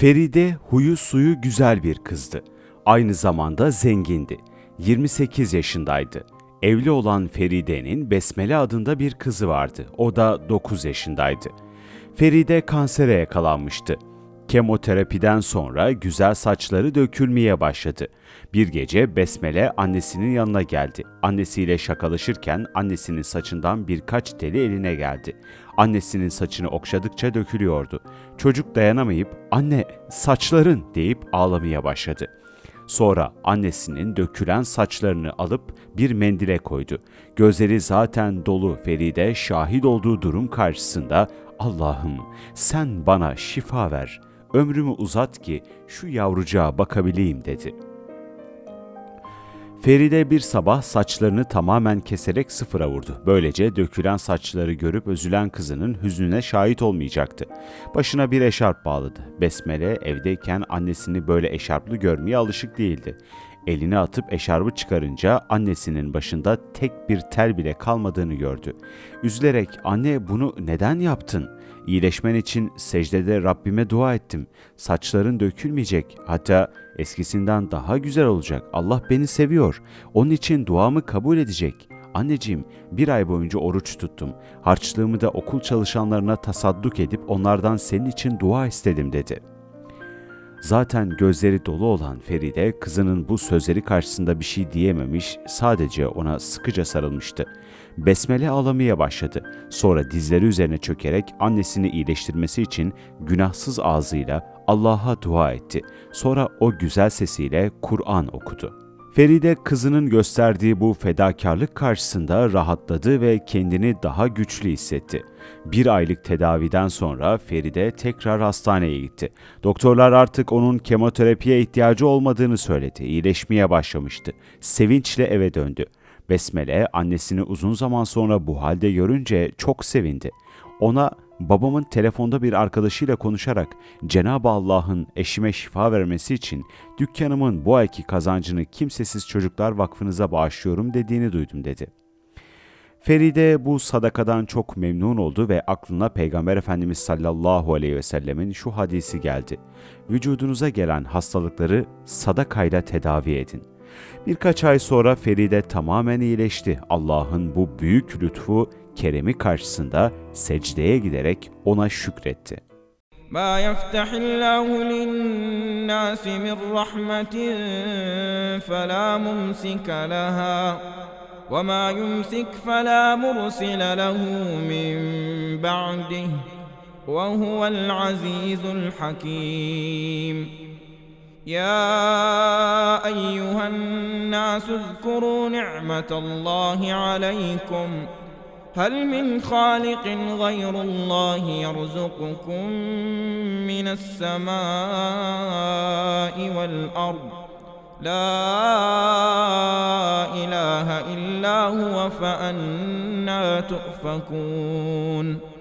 Feride huyu suyu güzel bir kızdı. Aynı zamanda zengindi. 28 yaşındaydı. Evli olan Feride'nin Besmele adında bir kızı vardı. O da 9 yaşındaydı. Feride kansere yakalanmıştı. Kemoterapiden sonra güzel saçları dökülmeye başladı. Bir gece Besmele annesinin yanına geldi. Annesiyle şakalaşırken annesinin saçından birkaç teli eline geldi. Annesinin saçını okşadıkça dökülüyordu. Çocuk dayanamayıp "Anne, saçların." deyip ağlamaya başladı. Sonra annesinin dökülen saçlarını alıp bir mendile koydu. Gözleri zaten dolu Feride şahit olduğu durum karşısında Allah'ım sen bana şifa ver, ömrümü uzat ki şu yavrucağa bakabileyim dedi. Feride bir sabah saçlarını tamamen keserek sıfıra vurdu. Böylece dökülen saçları görüp üzülen kızının hüznüne şahit olmayacaktı. Başına bir eşarp bağladı. Besmele evdeyken annesini böyle eşarplı görmeye alışık değildi. Elini atıp eşarbı çıkarınca annesinin başında tek bir tel bile kalmadığını gördü. Üzülerek anne bunu neden yaptın? İyileşmen için secdede Rabbime dua ettim. Saçların dökülmeyecek. Hatta eskisinden daha güzel olacak. Allah beni seviyor. Onun için duamı kabul edecek. Anneciğim bir ay boyunca oruç tuttum. Harçlığımı da okul çalışanlarına tasadduk edip onlardan senin için dua istedim dedi.'' Zaten gözleri dolu olan Feride kızının bu sözleri karşısında bir şey diyememiş, sadece ona sıkıca sarılmıştı. Besmele ağlamaya başladı. Sonra dizleri üzerine çökerek annesini iyileştirmesi için günahsız ağzıyla Allah'a dua etti. Sonra o güzel sesiyle Kur'an okudu. Feride kızının gösterdiği bu fedakarlık karşısında rahatladı ve kendini daha güçlü hissetti. Bir aylık tedaviden sonra Feride tekrar hastaneye gitti. Doktorlar artık onun kemoterapiye ihtiyacı olmadığını söyledi. İyileşmeye başlamıştı. Sevinçle eve döndü. Besmele annesini uzun zaman sonra bu halde görünce çok sevindi. Ona babamın telefonda bir arkadaşıyla konuşarak Cenab-ı Allah'ın eşime şifa vermesi için dükkanımın bu ayki kazancını Kimsesiz Çocuklar Vakfınıza bağışlıyorum dediğini duydum dedi. Feride bu sadakadan çok memnun oldu ve aklına Peygamber Efendimiz sallallahu aleyhi ve sellemin şu hadisi geldi. Vücudunuza gelen hastalıkları sadakayla tedavi edin. Birkaç ay sonra Feride tamamen iyileşti. Allah'ın bu büyük lütfu keremi karşısında secdeye giderek ona şükretti. ما يفتح الله للناس من رحمة فلا ممسك لها وما يمسك فلا مرسل له من بعده وهو العزيز الحكيم يا أيها الناس اذكروا نعمة الله عليكم هل من خالق غير الله يرزقكم من السماء والأرض؟ لا إله إلا هو فأنا تؤفكون.